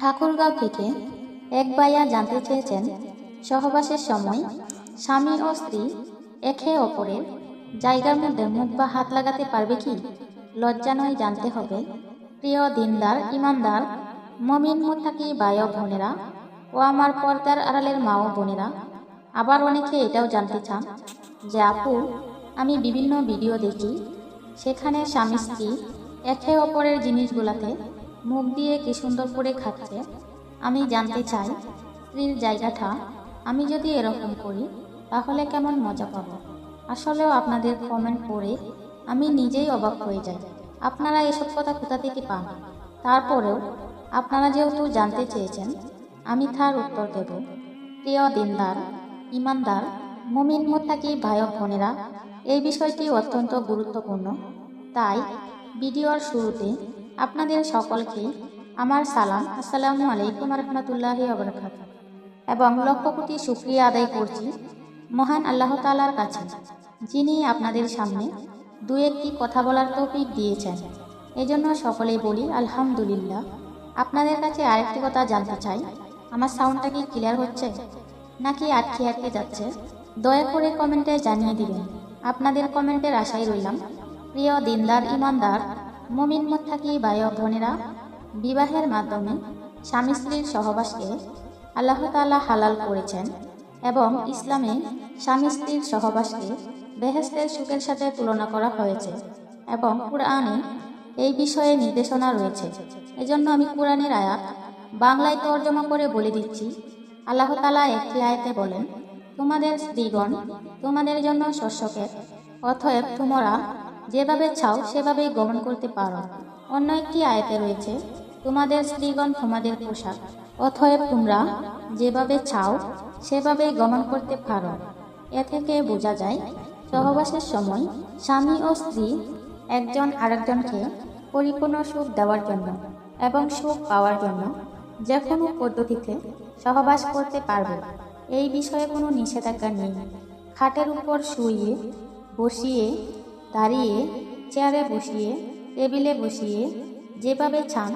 ঠাকুরগাঁও থেকে এক ভাইয়া জানতে চেয়েছেন, সহবাসের সময় স্বামী ও স্ত্রী একে অপরের জায়গার মধ্যে মুখ বা হাত লাগাতে পারবে কি? লজ্জা নয় জানতে হবে। প্রিয় দিনদার, ইমানদার, মমিন মুত্তাকি ও বোনেরা ও আমার পর্দার আড়ালের মা ও বোনেরা, আবার অনেকে এটাও জানতে চান যে আপু, আমি বিভিন্ন ভিডিও দেখি, সেখানে স্বামী স্ত্রী একে অপরের জিনিসগুলাতে মুখ দিয়ে কি সুন্দর করে খাচ্ছে, আমি জানতে চাই, স্ত্রীর জায়গাটা, আমি যদি এরকম করি, তাহলে কেমন মজা পাবো? আসলেও আপনাদের কমেন্ট পড়ে আমি নিজেই অবাক হয়ে যাই। আপনারা এসব কথা কোথা থেকে পান? তারপরেও, আপনারা যেহেতু জানতে চেয়েছেন, আমি তার উত্তর দেব। প্রিয় দিনদার, ইমানদার, মুমিন মোত্তাকি ভাই বোনেরা, এই বিষয়টি অত্যন্ত গুরুত্বপূর্ণ। তাই, ভিডিওর শুরুতে আপনাদের সকলকে আমার সালাম। আসসালামু আলাইকুম রহমতুল্লাহি আবরকাত এবং লক্ষ কোটি শুক্রিয়া আদায় করছি মহান আল্লাহ তালার কাছে, যিনি আপনাদের সামনে দু একটি কথা বলার তৌফিক দিয়েছেন। এজন্য সকলেই বলি, আলহামদুলিল্লাহ। আপনাদের কাছে আরেকটি কথা জানতে চাই। আমার সাউন্ডটা কি ক্লিয়ার হচ্ছে? নাকি আটকে আটকে যাচ্ছে? দয়া করে কমেন্টে জানিয়ে দিবেন। আপনাদের কমেন্টের আশায় রইলাম। প্রিয় দিনদার, ইমানদার মুমিন ভাই ও বোনেরা, বিবাহের মাধ্যমে স্বামী স্ত্রীর সহবাসকে আল্লাহ তাআলা হালাল করেছেন এবং ইসলামে স্বামী স্ত্রীর সহবাসকে বেহেস্তের সুখের সাথে তুলনা করা হয়েছে এবং কোরআনে এই বিষয়ে নির্দেশনা রয়েছে। এজন্য আমি কোরআনের আয়াত বাংলায় তর্জমা করে বলে দিচ্ছি। আল্লাহ তালা একটি আয়াতে বলেন, তোমাদের স্ত্রীগণ তোমাদের জন্য শস্যকে অতএব তোমরা যেভাবে চাও সেভাবেই গমন করতে পারো। অন্য একটি আয়তে রয়েছে, তোমাদের স্ত্রীগণ তোমাদের পোশাক। অতএব তোমরা যেভাবে চাও সেভাবেই গমন করতে পারো। এ থেকে বোঝা যায়, সহবাসের সময় স্বামী ও স্ত্রী একজন আরেকজনকে পরিপূর্ণ সুখ দেওয়ার জন্য এবং সুখ পাওয়ার জন্য যে কোনো পদ্ধতিতে সহবাস করতে পারবে। এই বিষয়ে কোনো নিষেধাজ্ঞা নেই। খাটের উপর শুইয়ে, বসিয়ে দাঁড়িয়ে চেয়ারে বসিয়ে, টেবিলে বসিয়ে যেভাবে চান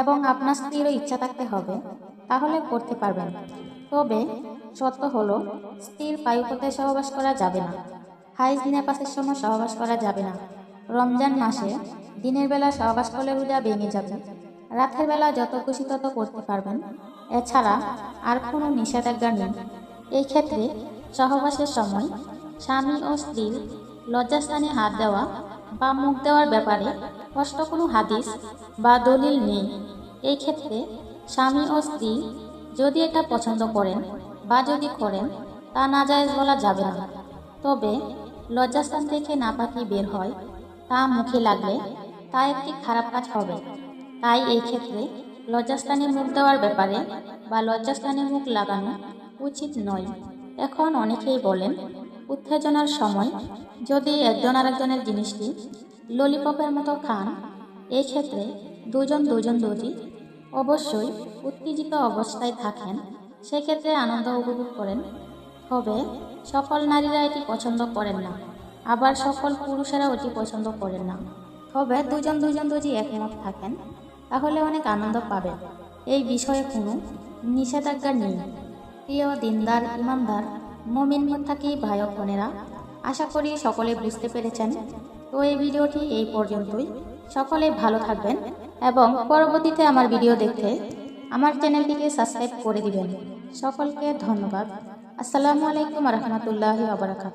এবং আপনার স্ত্রীরও ইচ্ছা থাকতে হবে, তাহলে করতে পারবেন। তবে সত্য হলো, স্ত্রীর পায়ুপথে সহবাস করা যাবে না। হাইজ নেপাসের সময় সহবাস করা যাবে না। রমজান মাসে দিনের বেলা সহবাস করলে রোজা ভেঙে যাবে। রাতের বেলা যত খুশি তত করতে পারবেন। এছাড়া আর কোনো নিষেধাজ্ঞা নেই। এই ক্ষেত্রে সহবাসের সময় স্বামী ও স্ত্রীর লজ্জাস্থানে হাত দেওয়া বা মুখ দেওয়ার ব্যাপারে স্পষ্ট কোনো হাদিস বা দলিল নেই। এই ক্ষেত্রে স্বামী ও স্ত্রী যদি এটা পছন্দ করেন বা যদি করেন, তা না নাজায়েজ বলা যাবে না। তবে লজ্জাস্থান থেকে না নাপাকি বের হয়, তা মুখে লাগলে তা একটি খারাপ কাজ হবে। তাই এই ক্ষেত্রে লজ্জাস্থানে মুখ দেওয়ার ব্যাপারে বা লজ্জাস্থানে মুখ লাগানো উচিত নয়। এখন অনেকেই বলেন উত্তেজনার সময় যদি একজন আরেকজনের জিনিসটি ললিপপের মতো খান এই ক্ষেত্রে দুজন দুজন দুজি অবশ্যই উত্তেজিত অবস্থায় থাকেন, সেক্ষেত্রে আনন্দ উপভোগ করেন। তবে সকল নারীরা এটি পছন্দ করেন না, আবার সকল পুরুষেরা এটি পছন্দ করেন না। তবে দুজন দুজন যদি একমত থাকেন, তাহলে অনেক আনন্দ পাবেন। এই বিষয়ে কোনো নিষেধাজ্ঞা নেই। প্রিয় দিনদার, ইমানদার মমিন থাকি ভাই বোনেরা, আশা করি সকলে বুঝতে পেরেছেন। তো এই ভিডিওটি এই পর্যন্তই। সকলে ভালো থাকবেন এবং পরবর্তীতে আমার ভিডিও দেখতে আমার চ্যানেলটিকে সাবস্ক্রাইব করে দিবেন। সকলকে ধন্যবাদ। আসসালামু আলাইকুম রহমতুল্লাহ আবরাকাত